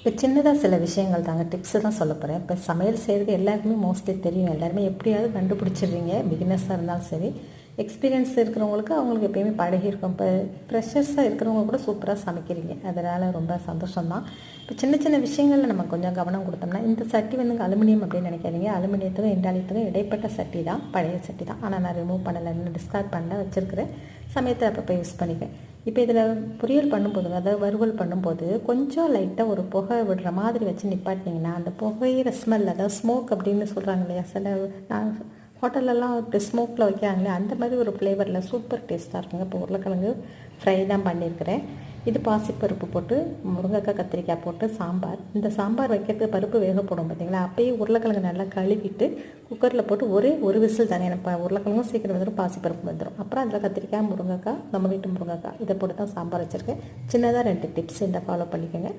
இப்போ சின்னதாக சில விஷயங்கள் தாங்க. டிப்ஸு தான் சொல்ல போகிறேன் இப்போ சமையல் செய்கிறது எல்லாருக்குமே மோஸ்ட்லி தெரியும். எல்லாருமே எப்படியாவது கண்டுபிடிச்சிடுறீங்க. பிகினர்ஸாக இருந்தாலும் சரி. எக்ஸ்பீரியன்ஸ் இருக்கிறவங்களுக்கு அவங்களுக்கு எப்பயுமே பழகிருக்கும் இப்போ ஃப்ரெஷர்ஸாக இருக்கிறவங்க கூட சூப்பராக சமைக்கிறீங்க. அதனால் ரொம்ப சந்தோஷம்தான். இப்போ சின்ன சின்ன விஷயங்களில் நம்ம கொஞ்சம் கவனம் கொடுத்தோம்னா இந்த சட்டி வந்து அலுமினியம் அப்படின்னு நினைக்காதீங்க. அலுமினியத்துக்கும் இண்டாலியத்துக்கும் இடைப்பட்ட சட்டி தான் பழைய சட்டி தான் ஆனால் நான் ரிமூவ் பண்ணலை. டிஸ்கார்ட் பண்ணல வச்சுருக்கிறேன். சமயத்தில் அப்பப்போ யூஸ் பண்ணிப்பேன். இப்போ இதில் பொரியல் பண்ணும்போது அதாவது வறுவல் பண்ணும்போது கொஞ்சம் லைட்டாக ஒரு புகை விடுற மாதிரி வச்சு நிப்பாட்டினீங்கன்னா அந்த புகையிற ஸ்மெல் அதாவது ஸ்மோக் அப்படின்னு சொல்கிறாங்க இல்லையா சில நான் ஹோட்டல்லலாம் இப்படி ஸ்மோக்கில் வைக்கிறாங்களே அந்த மாதிரி ஒரு ஃப்ளேவரில் சூப்பர் டேஸ்ட்டாக இருக்குங்க. இப்போ உருளைக்கிழங்கு ஃப்ரை தான் பண்ணியிருக்கிறேன். இது பாசிப்பருப்பு போட்டு முருங்கைக்காய் கத்திரிக்காய் போட்டு சாம்பார். இந்த சாம்பார் வைக்கிறதுக்கு பருப்பு வேக போடும் பார்த்தீங்களா அப்பயே உருளைக்கிழங்கு நல்லா கழுவிட்டு குக்கரில் போட்டு ஒரே ஒரு விசில் தானே எனக்கு உருளைக்கிழங்கும் சீக்கிரம் வந்துடும் பாசிப்பருப்பு வந்துடும் அப்புறம் அதில் கத்திரிக்காய் முருங்கைக்காய் நம்ம வீட்டு முருங்கைக்காய் இதை போட்டு தான் சாம்பார் வச்சுருக்கேன். சின்னதாக ரெண்டு டிப்ஸ் இந்த ஃபாலோ பண்ணிக்கோங்க.